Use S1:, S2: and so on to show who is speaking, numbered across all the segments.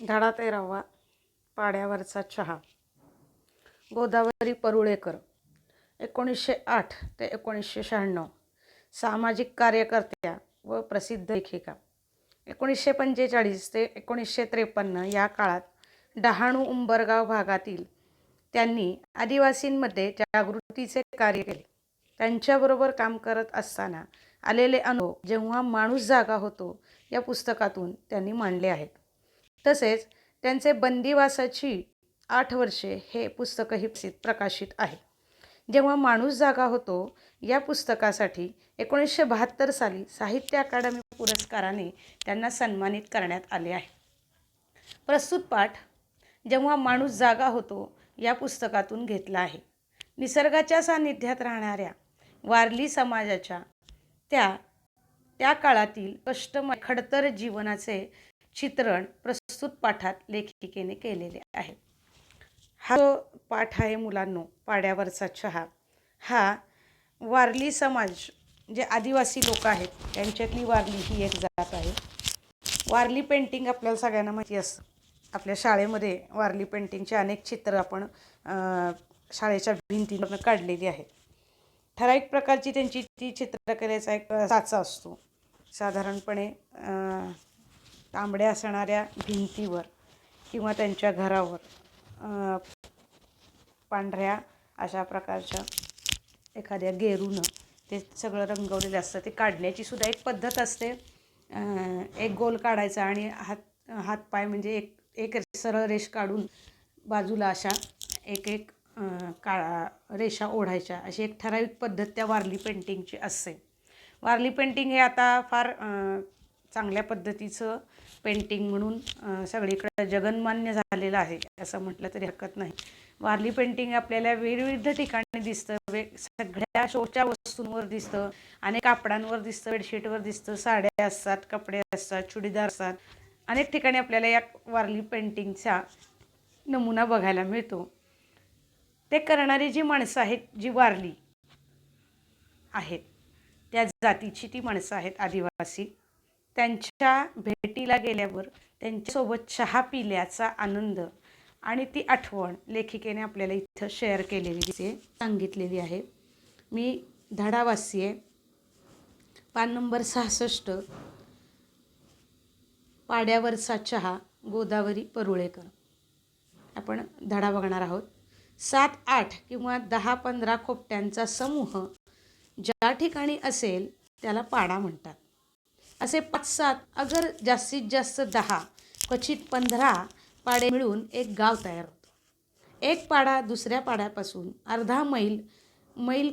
S1: धडा तेरावा पाड्यावरचा चहा. गोदावरी परुळेकर एकोणीसशे आठ ते एकोणीसशे शहाण्णव. सामाजिक कार्यकर्त्या व प्रसिद्ध लेखिका. एकोणीसशे पंचेचाळीस ते एकोणीसशे त्रेपन्न या काळात डहाणू उंबरगाव भागातील त्यांनी आदिवासींमध्ये जागृतीचे कार्य केले. त्यांच्याबरोबर काम करत असताना आलेले अनुभव जेव्हा माणूस जागा होतो या पुस्तकातून त्यांनी मांडले आहेत. तसेच त्यांचे बंदिवासाची आठ वर्षे हे पुस्तकही प्रसिद्ध प्रकाशित आहे. जेव्हा माणूस जागा होतो या पुस्तकासाठी एकोणीसशे बहात्तर साली साहित्य अकादमी पुरस्काराने त्यांना सन्मानित करण्यात आले आहे. प्रस्तुत पाठ जेव्हा माणूस जागा होतो या पुस्तकातून घेतला आहे. निसर्गाच्या सान्निध्यात राहणाऱ्या वारली समाजाच्या त्या त्या काळातील कष्टमय खडतर जीवनाचे चित्रण प्रस्तुत पाठात लेखिकेने केलेले आहे. हा जो पाठ आहे मुलांनो पाड्यावरचा चहा हा वारली समाज जे आदिवासी लोक आहेत त्यांच्यातली वारली ही एक जात आहे. वारली पेंटिंग आपल्याला सगळ्यांना माहिती असतं आपल्या शाळेमध्ये वारली पेंटिंगचे अनेक चित्र आपण शाळेच्या भिंतीवरनं काढलेली आहेत. ठराविक प्रकारची त्यांची ती चित्रकलेचा एक साचा असतो. साधारणपणे तांबड्या असणाऱ्या भिंतीवर किंवा त्यांच्या घरावर पांढऱ्या अशा प्रकारच्या एखाद्या गेरूनं ते सगळं रंगवलेलं असतं. ते काढण्याची सुद्धा एक पद्धत असते. एक गोल काढायचा आणि हात हातपाय म्हणजे एक एक सरळ रेष काढून बाजूला अशा एक एक काळा रेषा ओढायच्या. अशी एक ठराविक पद्धत त्या वारली पेंटिंगची असते. वारली पेंटिंग हे आता फार चांगल्या पद्धतीचं पेंटिंग म्हणून सगळीकडे जगन्मान्य झालेलं आहे असं म्हटलं तरी हरकत नाही. वारली पेंटिंग आपल्याला विविध ठिकाणी दिसतं वेग सगळ्या शोच्या वस्तूंवर दिसतं अनेक कापडांवर दिसतं बेडशीटवर दिसतं साड्या असतात कपडे असतात चुडीदार असतात. अनेक ठिकाणी आपल्याला या वारली पेंटिंगचा नमुना बघायला मिळतो. ते करणारी जी माणसं आहेत जी वारली आहेत त्या जातीची ती माणसं आहेत आदिवासी. त्यांच्या भेटीला गेल्यावर त्यांच्यासोबत चहा पिल्याचा आनंद आणि ती आठवण लेखिकेने आपल्याला इथं शेअर केलेली दिसते सांगितलेली आहे. मी धडावासी आहे. पान नंबर सहासष्ट पाड्यावरचा चहा गोदावरी परुळेकर. आपण धडा बघणार आहोत. सात आठ किंवा दहा पंधरा खोपट्यांचा समूह ज्या ठिकाणी असेल त्याला पाडा म्हणतात. असे पाच सात अगर जास्तीत जास्त दहा क्वचित पंधरा पाडे मिळून एक गाव तयार होतं. एक पाडा दुसऱ्या पाड्यापासून अर्धा मैल मैल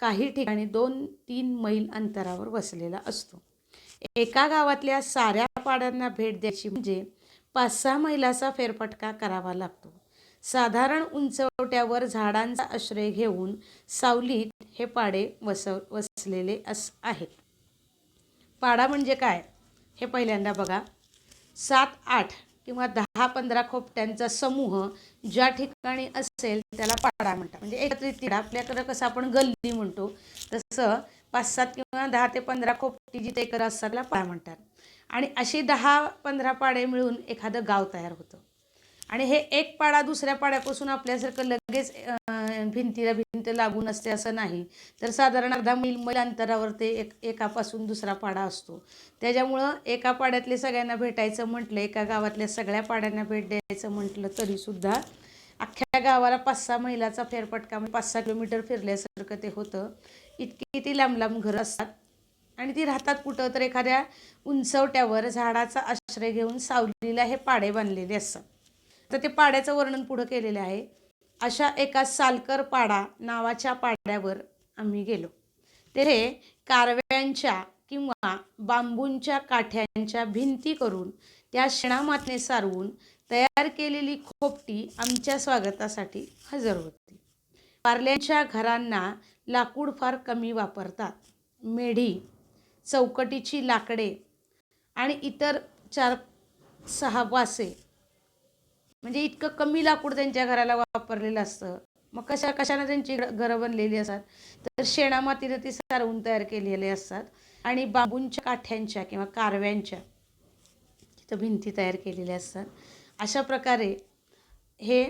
S1: काही ठिकाणी दोन तीन मैल अंतरावर वसलेला असतो. एका गावातल्या साऱ्या पाड्यांना भेट द्यायची म्हणजे पाच सहा मैलाचा फेरफटका करावा लागतो. साधारण उंचवट्यावर झाडांचा आश्रय घेऊन सावलीत हे पाडे वसव वसलेले अस आहेत. पाडा म्हणजे काय? हे पहिल्यांदा बघा. सात आठ किंवा दहा पंधरा खोपट्यांचा समूह ज्या ठिकाणी असेल त्याला पाडा म्हणतात. म्हणजे एकत्रित तिडा आपल्याकडं कसं आपण गल्ली म्हणतो तसं पाच सात किंवा दहा ते पंधरा खोपटी जिथे एकत्र असतात त्याला पाडा म्हणतात. आणि अशी दहा पंधरा पाडे मिळून एखादं गाव तयार होतं. आणि हे एक पाडा दुसऱ्या पाड्यापासून आपल्यासारखं लगेच भिंतीला भिंत लागून असते असं नाही. तर साधारण अर्धा मैल मैल अंतरावर ते एक एकापासून दुसरा पाडा असतो. त्याच्यामुळं एका पाड्यातले सगळ्यांना भेटायचं म्हटलं एका गावातल्या सगळ्या पाड्यांना भेट द्यायचं म्हटलं तरीसुद्धा अख्ख्या गावाला पाच सहा मैलाचा फेरफटका म्हणजे पाच सहा किलोमीटर फिरल्यासारखं ते होतं. इतकी ती लांब लांब घरं असतात. आणि ती राहतात कुठं? तर एखाद्या उंचवट्यावर झाडाचा आश्रय घेऊन सावलीला हे पाडे बांधलेले असतात. तर ते पाड्याचं वर्णन पुढं केलेलं आहे. अशा एका सालकर पाडा नावाच्या पाड्यावर आम्ही गेलो. तेथे कारव्यांच्या किंवा बांबूंच्या काठ्यांच्या भिंती करून त्या शेणामातने सारवून तयार केलेली खोपटी आमच्या स्वागतासाठी हजर होती. पार्ल्यांच्या घरांना लाकूड फार कमी वापरतात. मेढी चौकटीची लाकडे आणि इतर चार सहा वासे म्हणजे इतकं कमी लाकूड त्यांच्या घराला वापरलेलं असतं. मग कशा कशानं त्यांची घरं बनलेली असतात? तर शेणामातीनं ती सारवून तयार केलेले असतात. आणि बांबूंच्या काठ्यांच्या किंवा कारव्यांच्या तिथं भिंती तयार केलेल्या असतात. अशा प्रकारे हे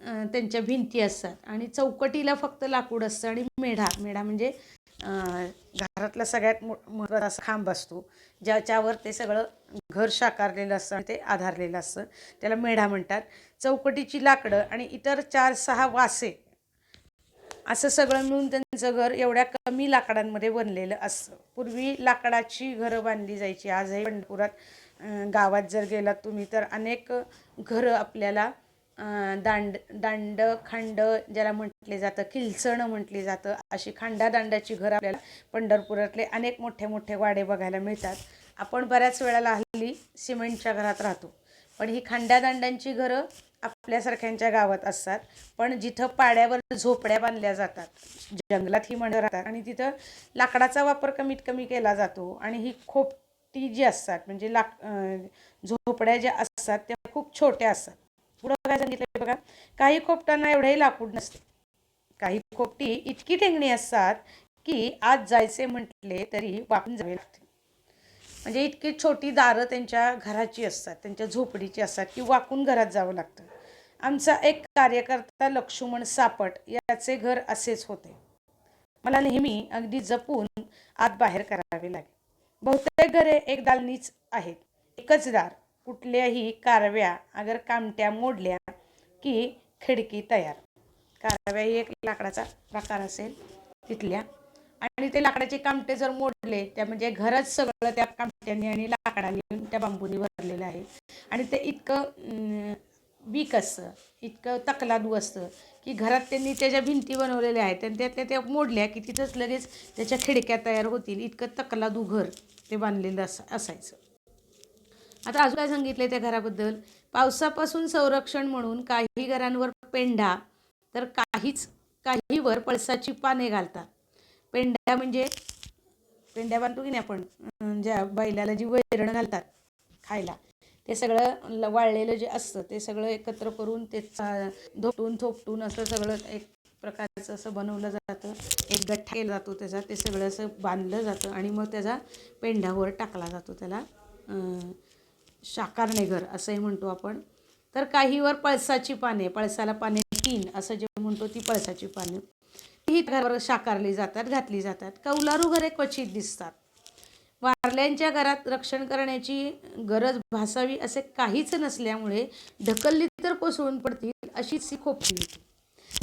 S1: त्यांच्या भिंती असतात. आणि चौकटीला फक्त लाकूड असतं आणि मेढा मेढा म्हणजे घरातला सगळ्यात मो महत्त्वाचा असा खांब असतो. ज्याच्यावर ते सगळं घर साकारलेलं असतं आणि ते आधारलेलं असतं. त्याला मेढा म्हणतात. चौकटीची लाकडं आणि इतर चार सहा वासे. असं सगळं मिळून त्यांचं घर एवढ्या कमी लाकडांमध्ये बनलेलं असतं. पूर्वी लाकडाची घरं बांधली जायची. आजही पंढरपुरात गावात जर गेलात तुम्ही तर अनेक घरं आपल्याला दांड दांड खांड ज्याला म्हटले जातं किलचणं म्हटली जातं अशी खांडादांडाची घरं आपल्याला पंढरपुरातले अनेक मोठे मोठे वाडे बघायला मिळतात. आपण बऱ्याच वेळेला हल्ली सिमेंटच्या घरात राहतो. पण ही खांड्यादांडांची घरं आपल्यासारख्यांच्या गावात असतात. पण जिथं पाड्यावर झोपड्या बांधल्या जातात जंगलात ही मंडळ राहतात आणि तिथं लाकडाचा वापर कमीत कमी केला जातो आणि ही खोपटी जी असतात म्हणजे लाक झोपड्या ज्या असतात त्या खूप छोट्या असतात. पुढं काय सांगितलं बघा? काही खोपटांना एवढंही लाकूड नसते. काही खोपटी इतकी टेंगणी असतात की आज जायचे म्हटले तरी वाकून जावे लागते. म्हणजे इतकी छोटी दारं त्यांच्या घराची असतात त्यांच्या झोपडीची असतात की वाकून घरात जावं लागतं. आमचा एक कार्यकर्ता लक्ष्मण सापट याचे घर असेच होते. मला नेहमी अगदी जपून आत बाहेर करावे लागेल बहुतेक घरे एक दालनीच आहेत एकच दार. कुठल्याही कारव्या अगर कामट्या मोडल्या की खिडकी तयार. कारव्या ही एक लाकडाचा प्रकार असेल तिथल्या. आणि ते लाकडाचे कामटे जर मोडले त्या म्हणजे घरच सगळं त्या कामट्यांनी आणि लाकडाने त्या बांबूनी भरलेलं आहे. आणि ते इतकं वीक असतं इतकं तकलादू असतं की घरात त्यांनी त्याच्या भिंती बनवलेल्या आहेत आणि त्यातल्या त्या मोडल्या की तिथंच लगेच त्याच्या खिडक्या तयार होतील. इतकं तकलादू घर ते बांधलेलं अस असायचं. आता अजून काय सांगितलं त्या घराबद्दल? पावसापासून संरक्षण म्हणून काही घरांवर पेंढा तर काहीच काहीवर पळसाची पाने घालतात. पेंढा म्हणजे पेंढ्या बांधतो की नाही आपण? ज्या बैलाला जी वैरण घालतात खायला. ते सगळं ल- वाळलेलं जे असतं ते सगळं एकत्र करून ते चा- धोपटून थोपटून असं सगळं एक प्रकारचं असं बनवलं जातं. एक गठ्ठा केला जातो त्याचा ते सगळं असं बांधलं जातं आणि मग त्याचा पेंढ्यावर टाकला जातो त्याला. शाकारणे घर असंही म्हणतो आपण. तर काहीवर पळसाची पाने पळसाला पाने तीन असं जे म्हणतो ती पळसाची पाने. ही घरावर शाकारली जातात घातली जातात. कौलारू घरे क्वचित दिसतात. वारल्यांच्या घरात रक्षण करण्याची गरज भासावी असे काहीच नसल्यामुळे ढकलली तर कोसळून पडतील अशीच ही खोपली होती.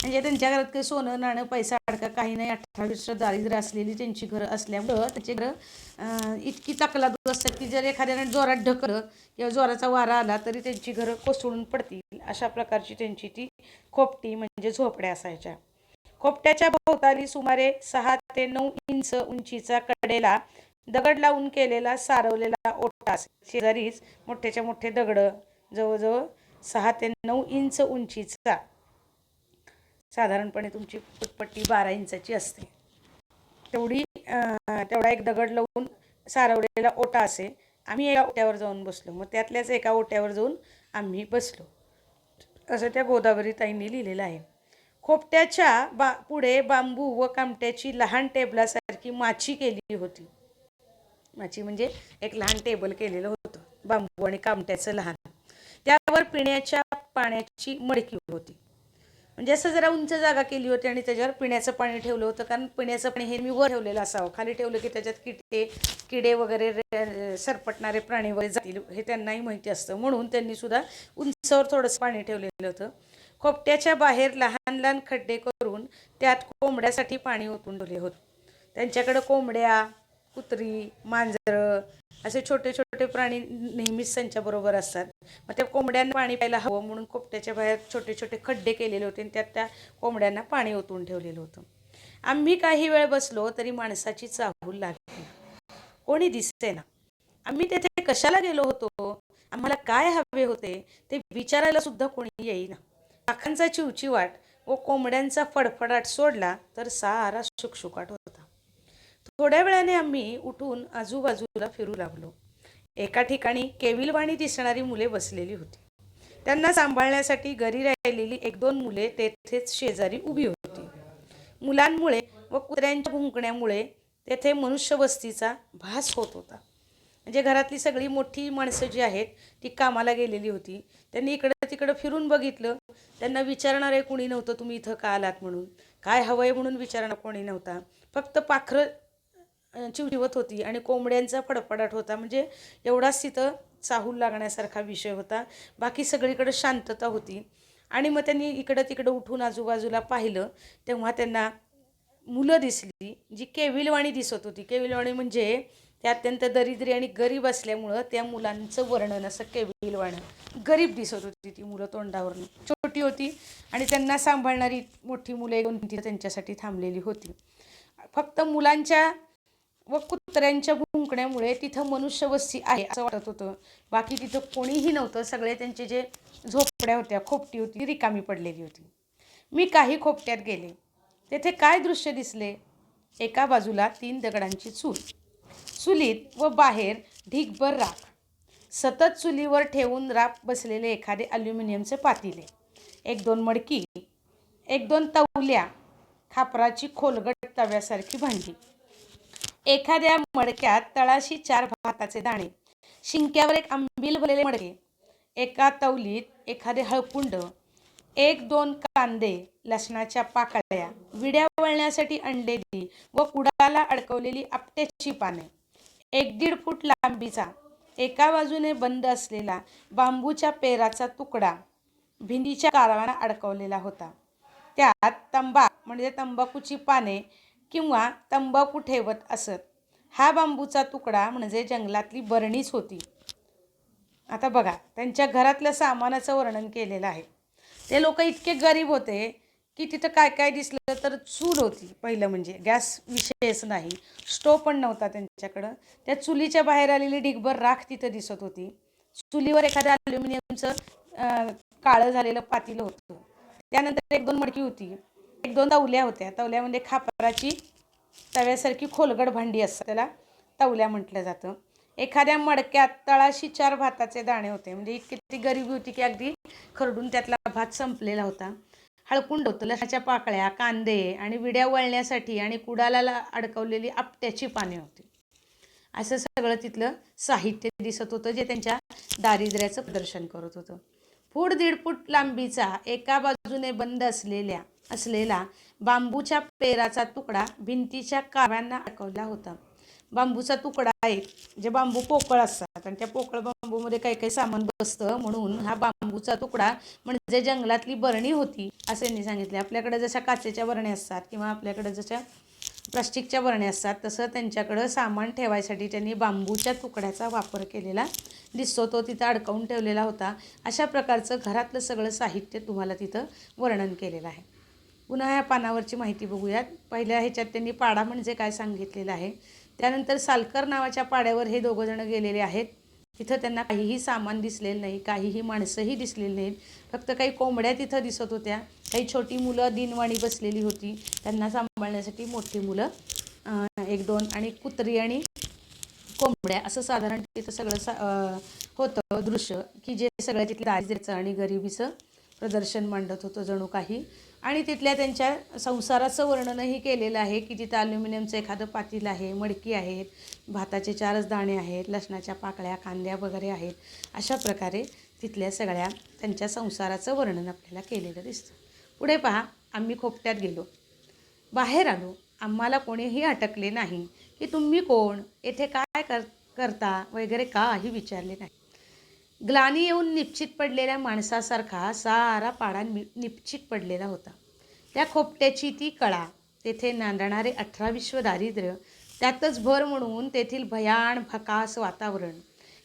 S1: म्हणजे त्यांच्या घरात काही सोनं नाणं पैसा अडका काही नाही अठ्ठावीस दारिद्र्य असलेली त्यांची घरं असल्यामुळं त्याचे घरं अं, इतकी तकलादू असतात की जर एखाद्याने जोरात ढकलं किंवा जोराचा वारा आला तरी त्यांची घरं कोसळून पडतील. अशा प्रकारची त्यांची ती खोपटी म्हणजे झोपड्या असायच्या. खोपट्याच्या भोवताली सुमारे सहा ते नऊ इंच उंचीचा कडेला दगड लावून केलेला सारवलेला ओटा शेजारीच मोठ्याच्या मोठे दगड जवळजवळ सहा ते नऊ इंच उंचीचा साधारणपणे तुमची फुटपट्टी बारा इंचाची असते. तेवढी तेवढा एक दगड लावून सारवलेला ओटा असे आम्ही एका ओट्यावर जाऊन बसलो. मग त्यातल्याच एका ओट्यावर जाऊन आम्ही बसलो. असं त्या गोदावरी ताईंनी लिहिलेलं आहे. खोपट्याच्या बा पुढे बांबू व कामट्याची लहान टेबलासारखी माची केली होती. माची म्हणजे एक लहान टेबल केलेलं होतं. बांबू आणि कामट्याचं लहान. त्यावर पिण्याच्या पाण्याची मडकी होती. म्हणजे असं जरा उंच जागा केली होती आणि त्याच्यावर पिण्याचं पाणी ठेवलं होतं. कारण पिण्याचं पाणी हे मी वर ठेवलेलं असावं. खाली ठेवलं की त्याच्यात किटे किडे वगैरे रे- सरपटणारे प्राणी वगैरे जातील हे त्यांनाही माहिती असतं. म्हणून त्यांनी सुद्धा उंचावर थोडंसं पाणी ठेवलेलं होतं. खोपट्याच्या बाहेर लहान लहान खड्डे करून त्यात कोंबड्यासाठी पाणी ओतून ठेवले होते. त्यांच्याकडं कोंबड्या कुत्री मांजरं असे छोटे छोटे प्राणी नेहमीच त्यांच्याबरोबर असतात. मग त्या कोंबड्यांना पाणी प्यायला हवं म्हणून कोपट्याच्या बाहेर छोटे छोटे खड्डे केलेले होते आणि त्यात त्या कोंबड्यांना पाणी ओतून ठेवलेलं होतं. आम्ही काही वेळ बसलो तरी माणसाची चाहूल लागली. कोणी दिसते ना? आम्ही तेथे कशाला गेलो होतो? आम्हाला काय हवे होते? ते विचारायला सुद्धा कोणी येईना. पाखांचा चिवचिवाट व कोंबड्यांचा फडफडाट सोडला तर सारा शुकशुकाट होता. थोड्या वेळाने आम्ही उठून आजूबाजूला फिरू लागलो. एका ठिकाणी केविलवाणी दिसणारी मुले बसलेली होती. त्यांना सांभाळण्यासाठी घरी राहिलेली एक दोन मुले तेथेच शेजारी उभी होती. मुलांमुळे व कुत्र्यांच्या भुंकण्यामुळे तेथे मनुष्यवस्तीचा भास होत होता. म्हणजे घरातली सगळी मोठी माणसं जी आहेत ती कामाला गेलेली होती. त्यांनी इकडं तिकडं फिरून बघितलं. त्यांना विचारणारे कोणी नव्हतं? तुम्ही इथं का आलात? म्हणून. काय हवं आहे म्हणून विचारणार कोणी नव्हता. फक्त पाखरं चिवचिवत होती आणि कोंबड्यांचा फडफडाट होता. म्हणजे एवढाच तिथं चाहूल लागण्यासारखा विषय होता. बाकी सगळीकडे शांतता होती. आणि मग त्यांनी इकडं तिकडं उठून आजूबाजूला पाहिलं तेव्हा त्यांना मुलं दिसली जी केविलवाणी दिसत होती. केविलवाणी म्हणजे ते अत्यंत दरिद्री आणि गरीब असल्यामुळं त्या मुलांचं वर्णन असं केविलवाणं. गरीब दिसत होती ती मुलं तोंडावरून. छोटी होती आणि त्यांना सांभाळणारी मोठी मुलं येऊन ती तिथं त्यांच्यासाठी थांबलेली होती. फक्त मुलांच्या व कुत्र्यांच्या भुंकण्यामुळे तिथं मनुष्यवस्ती आहे असं वाटत होतं. बाकी तिथं कोणीही नव्हतं. सगळे त्यांचे जे झोपड्या होत्या खोपटी होती रिकामी पडलेली होती. मी काही खोपट्यात गेले. तेथे काय दृश्य दिसले? एका बाजूला तीन दगडांची चूल चुलीत व बाहेर ढीगभर राख. सतत चुलीवर ठेवून राख बसलेले एखादे अल्युमिनियमचे पातीले. एक दोन मडकी एक दोन तवल्या खापराची खोलगट तव्यासारखी भांडी. एखाद्या मडक्यात तळाशी चार भाताचे दाणे. शिंक्यावर एक आंबील भरलेले मडके. एका तवलीत एखादे हळकुंड एक दोन कांदे लसणाच्या पाकळ्या. विड्या वळण्यासाठी अंडेली व कुडाला अडकवलेली आपट्याची पाने. एक दीड फूट लांबीचा एका बाजूने बंद असलेला बांबूच्या पेराचा तुकडा भिंडीच्या कारवाना अडकवलेला होता. त्यात तंबा म्हणजे तंबाखूची पाने किंवा तंबाखू ठेवत असत. हा बांबूचा तुकडा म्हणजे जंगलातली बरणीच होती. आता बघा त्यांच्या घरातल्या सामानाचं वर्णन केलेलं आहे. ते लोक इतके गरीब होते की तिथं काय काय दिसलं तर चूल होती. पहिलं म्हणजे गॅस विषयच नाही. स्टोव पण नव्हता त्यांच्याकडं. त्या चुलीच्या बाहेर आलेली डिगभर राख तिथं दिसत होती. चुलीवर एखाद्या अल्युमिनियमचं काळं झालेलं पातील होतं. त्यानंतर एक दोन मडकी होती. एक दोन तवल्या होत्या. तवल्यामध्ये खापराची तव्यासारखी खोलगड भांडी असतात. त्याला तवल्या म्हटलं जातं. एखाद्या मडक्यात तळाशी चार भाताचे दाणे होते. म्हणजे इतकी ती होती की अगदी खरडून त्यातला भात संपलेला होता. हळकुंड होतं. लसाच्या पाकळ्या कांदे आणि विड्या वळण्यासाठी आणि कुडाला अडकवलेली आपट्याची पाने होती. असं सगळं तिथलं साहित्य दिसत होतं जे त्यांच्या दारिद्र्याचं प्रदर्शन करत होतं. फूट दीड फूट लांबीचा एका बाजूने बंद असलेल्या असलेला बांबूच्या पेराचा तुकडा भिंतीच्या काव्यांना अडकवला होता. बांबूचा तुकडा आहे जे बांबू पोकळ असतात आणि त्या पोकळ बांबूमध्ये काही काही सामान बसतं म्हणून हा बांबूचा तुकडा म्हणजे जंगलातली बरणी होती असं यांनी सांगितले आपल्याकडे जशा काचेच्या बरण्या असतात किंवा आपल्याकडे जशा प्लास्टिकच्या बरण्या असतात तसं त्यांच्याकडं सामान ठेवायसाठी त्यांनी बांबूच्या तुकड्याचा वापर केलेला दिसतो. तो तिथं अडकवून ठेवलेला होता. अशा प्रकारचं घरातलं सगळं साहित्य तुम्हाला तिथं वर्णन केलेलं आहे. पुन्हा ह्या पानावरची माहिती बघूयात. पहिल्या ह्याच्यात त्यांनी पाडा म्हणजे काय सांगितलेलं आहे. त्यानंतर सालकर नावाच्या पाड्यावर हे दोघंजणं गेलेले आहेत. तिथं त्यांना काहीही सामान दिसलेलं नाही काहीही माणसंही दिसलेली नाहीत. फक्त काही कोंबड्या तिथं दिसत होत्या. काही छोटी मुलं दिनवाणी बसलेली होती. त्यांना सांभाळण्यासाठी मोठी मुलं एक दोन आणि कुत्री आणि कोंबड्या असं साधारण तिथं सगळं सा होतं दृश्य की जे सगळ्या तिथल्या दारिद्र्याचं आणि गरिबीचं प्रदर्शन मांडत होतं जणू काही. आणि तिथल्या त्यांच्या संसाराचं वर्णनही केलेलं आहे की तिथं अल्युमिनियमचं एखादं पातील आहे मडकी आहेत भाताचे चारच दाणे आहेत लसणाच्या पाकळ्या कांद्या वगैरे आहेत अशा प्रकारे तिथल्या सगळ्या त्यांच्या संसाराचं वर्णन आपल्याला केलेलं दिसतं. पुढे पहा आम्ही खोपट्यात गेलो. बाहेर आलो. आम्हाला कोणीही अटकले नाही की तुम्ही कोण? येथे काय कर करता? वगैरे काही विचारले नाही. ग्लानी येऊन निश्चित पडलेल्या माणसासारखा सारा पाडा नि निश्चित पडलेला होता. त्या खोपट्याची ती कळा तेथे नांदणारे अठरा विश्व दारिद्र्य त्यातच भर म्हणून तेथील भयाण भकास वातावरण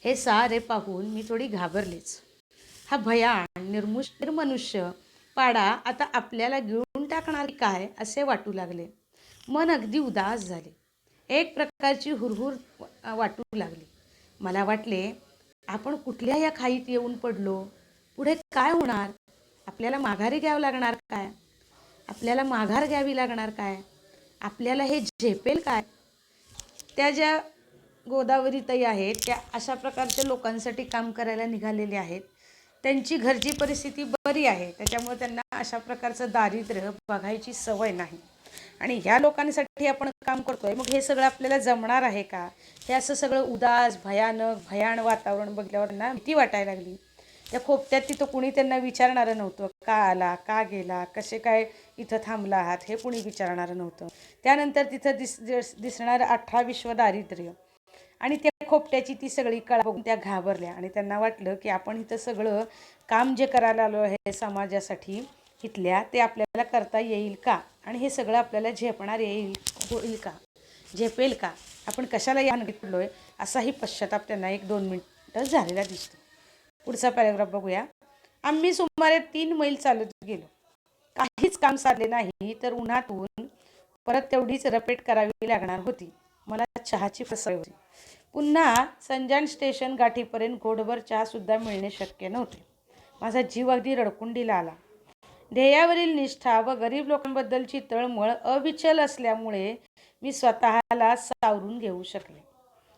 S1: हे सारे पाहून मी थोडी घाबरलेच. हा भयाण निर्मुष निर्मनुष्य पाडा आता आपल्याला गिळून टाकणार काय असे वाटू लागले. मन अगदी उदास झाले. एक प्रकारची हुरहुर वाटू लागली. मला वाटले आपण कुठल्या या खाईत येऊन पडलो? पुढे काय होणार? आपल्याला माघारी घ्यावं लागणार काय? आपल्याला माघार घ्यावी लागणार काय? आपल्याला हे झेपेल काय? त्या ज्या गोदावरीतही आहेत त्या अशा प्रकारच्या लोकांसाठी काम करायला निघालेले आहेत. त्यांची घरची परिस्थिती बरी आहे. त्याच्यामुळे त्यांना अशा प्रकारचं दारिद्र्य बघायची सवय नाही. आणि ह्या लोकांसाठी आपण काम करतोय. मग हे सगळं आपल्याला जमणार आहे का? हे असं सगळं उदास भयानक भयान वातावरण बघल्यावर ना भीती वाटायला लागली. त्या खोपट्यात तिथं कुणी त्यांना विचारणारं नव्हतं. का आला? का गेला? कसे काय इथं थांबला आहात? हे कुणी विचारणारं नव्हतं. त्यानंतर तिथं दिस दिस दिसणारं अठरा विश्व दारिद्र्य आणि त्या खोपट्याची ती सगळी कळा बघून त्या घाबरल्या. आणि त्यांना वाटलं की आपण इथं सगळं काम जे करायला आलो आहे समाजासाठी इथल्या ते आपल्याला करता येईल का? आणि हे सगळं आपल्याला झेपणार येईल होईल का? झेपेल का? आपण कशाला या पडलो आहे असाही पश्चाताप त्यांना एक दोन मिनटं झालेला दिसतो. पुढचा पॅरेग्राफ बघूया. आम्ही सुमारे तीन मैल चालत गेलो. काहीच काम साधले नाही तर उन्हातून परत तेवढीच रपेट करावी लागणार होती. मला चहाची प्रसय होती. पुन्हा संजान स्टेशन गाठीपर्यंत घोडभर चहासुद्धा मिळणे शक्य नव्हते. माझा जीव अगदी रडकुंडीला आला. ध्येयावरील निष्ठा व गरीब लोकांबद्दलची तळमळ अविचल असल्यामुळे मी स्वतःला सावरून घेऊ शकले.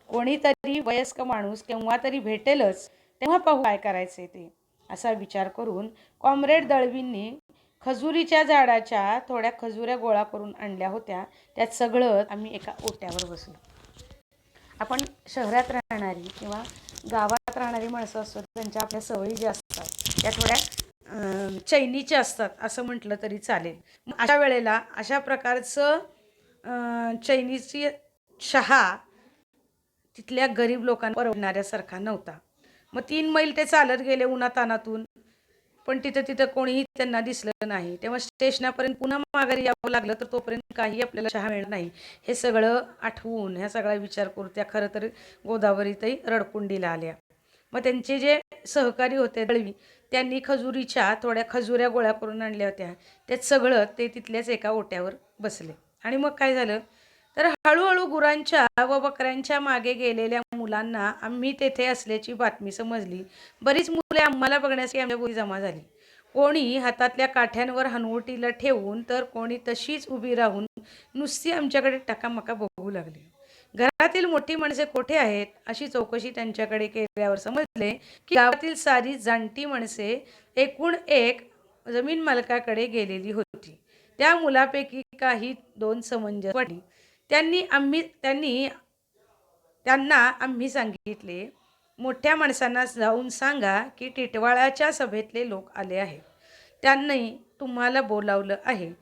S1: कोणीतरी वयस्क माणूस केव्हा तरी भेटेलच तेव्हा पाहू काय करायचे ते असा विचार करून कॉम्रेड दळवींनी खजुरीच्या झाडाच्या थोड्या खजुऱ्या गोळा करून आणल्या होत्या. त्यात सगळं आम्ही एका ओट्यावर बसलो. आपण शहरात राहणारी किंवा गावात राहणारी माणसं असतो त्यांच्या आपल्या सवयी ज्या असतात त्या थोड्या चैनीचे असतात असं म्हटलं तरी चालेल. मग अशा वेळेला अशा प्रकारचं चैनीची चहा तिथल्या गरीब लोकांना परवडणाऱ्यासारखा नव्हता. मग तीन मैल ते चालत गेले उन्हातानातून पण तिथं तिथं कोणीही त्यांना दिसलं नाही. तेव्हा स्टेशनापर्यंत पुन्हा माघारी यावं लागलं तर तोपर्यंत काही आपल्याला चहा मिळणार नाही. हे सगळं आठवून ह्या सगळा विचार करू त्या खरं तर गोदावरीतही रडकुंडीला आल्या. मग त्यांचे जे सहकारी होते दळवी त्यांनी खजुरीच्या थोड्या खजुऱ्या गोळ्या करून आणल्या होत्या. त्यात सगळं ते तिथल्याच एका ओट्यावर बसले. आणि मग काय झालं? तर हळूहळू गुरांच्या व बकऱ्यांच्या मागे गेलेल्या मुलांना आम्ही तेथे असल्याची बातमी समजली. बरीच मुले आम्हाला बघण्यासाठी आमच्या बोली जमा झाली. कोणी हातातल्या काठ्यांवर हनवटीला ठेवून तर कोणी तशीच उभी राहून नुसती आमच्याकडे टकामका बघू लागली. गावातील मोठी माणसे कोठे आहेत अशी चौकशी त्यांच्याकडे केल्यावर समजले की गावातील सारी जाणती माणसे एकूण एक जमीन मालकाकडे गेलेली होती. त्या मुलापैकी काही दोन समंजस वाटली त्यांनी आम्ही त्यांनी त्यांना आम्ही सांगितले मोठ्या माणसांना जाऊन सांगा की टिटवाळाच्या सभेतले लोक आले आहेत. त्यांनी तुम्हाला बोलावलं आहे.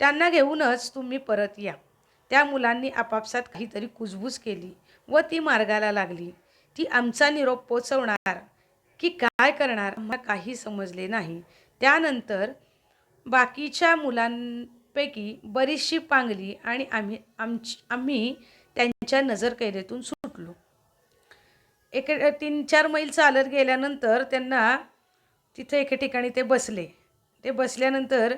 S1: त्यांना घेऊनच तुम्ही परत या. त्या मुलांनी आपापसात काहीतरी कुजबूज केली व ती मार्गाला लागली. ती आमचा निरोप पोचवणार की काय करणार आम्हाला काही समजले नाही. त्यानंतर बाकीच्या मुलांपैकी बरीचशी पांगली आणि आम्ही आमची आम्ही त्यांच्या नजरकैदेतून सुटलो. एक तीन चार मैल चालत गेल्यानंतर त्यांना तिथे एके ठिकाणी ते बसले. ते बसल्यानंतर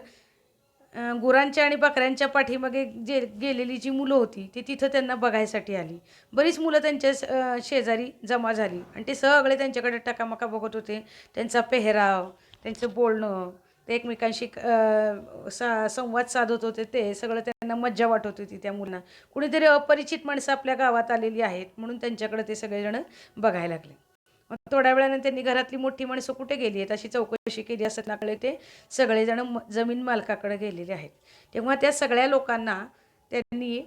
S1: गुरांच्या आणि बकऱ्यांच्या पाठीमागे जे गेलेली जी मुलं होती ती तिथं त्यांना बघायसाठी आली. बरीच मुलं त्यांच्या शेजारी जमा झाली. आणि ते सगळे त्यांच्याकडे टकामका बघत होते. त्यांचा पेहराव त्यांचं बोलणं ते एकमेकांशी सा संवाद साधत होते. ते सगळं त्यांना मज्जा वाटत होती त्या मुलांना. कुणीतरी अपरिचित माणसं आपल्या गावात आलेली आहेत म्हणून त्यांच्याकडे ते सगळेजण बघायला लागले. मग थोड्या वेळाने त्यांनी घरातली मोठी माणसं कुठे गेली आहेत? अशी चौकशी केली असत नाकडे ते सगळेजण जमीन मालकाकडे गेलेले आहेत. तेव्हा त्या सगळ्या लोकांना त्यांनी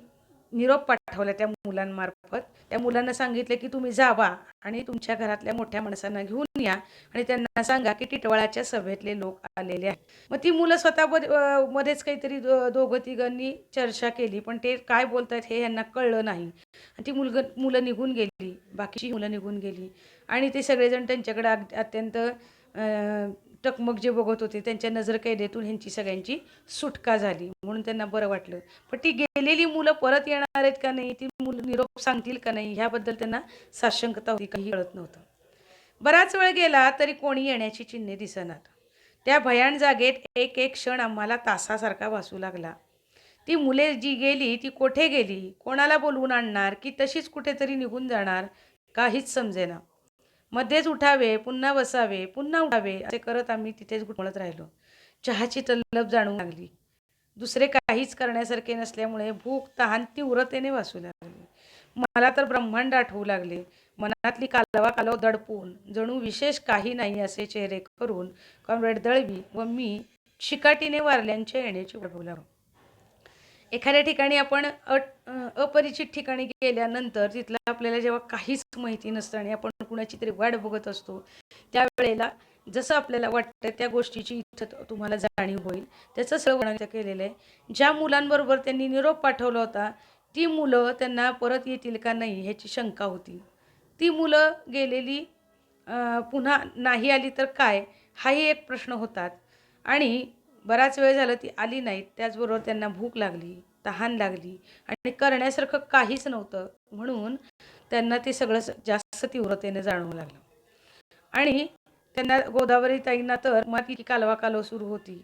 S1: निरोप पाठवला त्या मुलांमार्फत. त्या मुलांना सांगितले की तुम्ही जावा आणि तुमच्या घरातल्या मोठ्या माणसांना घेऊन या आणि त्यांना सांगा की टिटवाळाच्या सभेतले लोक आलेले आहेत. मग ती मुलं स्वतः मध्येच काहीतरी दो- दोघं तिघांनी चर्चा केली. पण ते काय बोलतायत हे यांना कळलं नाही. आणि ती मुलगं मुलं निघून गेली. बाकीची मुलं निघून गेली. आणि ते सगळेजण त्यांच्याकडे अग अत्यंत अं, टकमक जे बघत होते त्यांच्या नजरकैदेतून ह्यांची सगळ्यांची सुटका झाली. म्हणून त्यांना बरं वाटलं. पण ती गेलेली मुलं परत येणार आहेत का नाही ती मुलं निरोप सांगतील का नाही ह्याबद्दल त्यांना साशंकता होती काही कळत नव्हतं. बराच वेळ गेला तरी कोणी येण्याची चिन्हे दिसणार त्या भयान जागेत एक एक क्षण आम्हाला तासासारखा वासू लागला. ती मुले जी गेली ती कोठे गेली? कोणाला बोलवून आणणार? की तशीच कुठेतरी निघून जाणार? काहीच समजेना. मध्येच उठावे पुन्हा बसावे पुन्हा उठावे असे करत आम्ही तिथेच घुटमळत राहिलो. चहाची तल्लब जाणू लागली. दुसरे काहीच करण्यासारखे नसल्यामुळे भूक तहान तीव्रतेने वासू लागली. मला तर ब्रह्मांड आठवू लागले. मनातली कालवा कालव दडपून जणू विशेष काही नाही असे चेहरे करून कॉम्रेड दळवी व मी शिकाटीने वारल्यांच्या येण्याची वाढवू लागलो एखाद्या ठिकाणी आपण अट अ, अपरिचित ठिकाणी गेल्यानंतर तिथलं आपल्याला जेव्हा काहीच माहिती नसतं आणि आपण कुणाची तरी वाट बघत असतो त्यावेळेला जसं आपल्याला वाटतं त्या गोष्टीची इथं तुम्हाला जाणीव होईल. त्याचं सगळं वर्णन केलेलं आहे. ज्या मुलांबरोबर त्यांनी निरोप पाठवला होता ती मुलं त्यांना परत येतील का नाही ह्याची शंका होती. ती मुलं गेलेली पुन्हा नाही आली तर काय? हाही एक प्रश्न होतात. आणि बराच वेळ झाला ती आली नाहीत त्याचबरोबर त्यांना भूक लागली तहान लागली आणि करण्यासारखं काहीच नव्हतं. म्हणून त्यांना ते सगळं जास्त तीव्रतेने जाणवू लागलं. आणि त्यांना गोदावरी ताईंना तर मातीची कालवा कालव सुरू होती.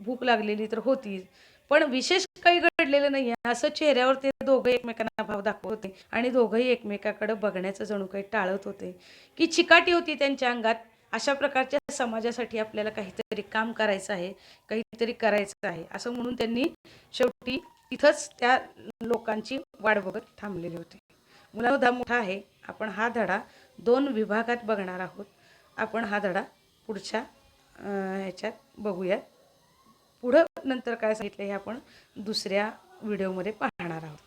S1: भूक लागलेली तर होतीच पण विशेष काही घडलेलं नाही आहे असं चेहऱ्यावर ते दोघं एकमेकांना भाव दाखवत होते आणि दोघंही एकमेकाकडे बघण्याचं जणू काही टाळत होते. की चिकाटी होती त्यांच्या अंगात अशा प्रकारच्या समाजासाठी आपल्याला काहीतरी काम करायचं आहे काहीतरी करायचं आहे असं म्हणून त्यांनी शेवटी तिथंच त्या लोकांची वाट बघत थांबलेले होते. मुला मोठा आहे. आपण हा धडा दोन विभागात बघणार आहोत. आपण हा धडा पुढच्या ह्याच्यात बघूयात. पुढं नंतर काय सांगितलं हे आपण दुसऱ्या व्हिडिओमध्ये पाहणार आहोत.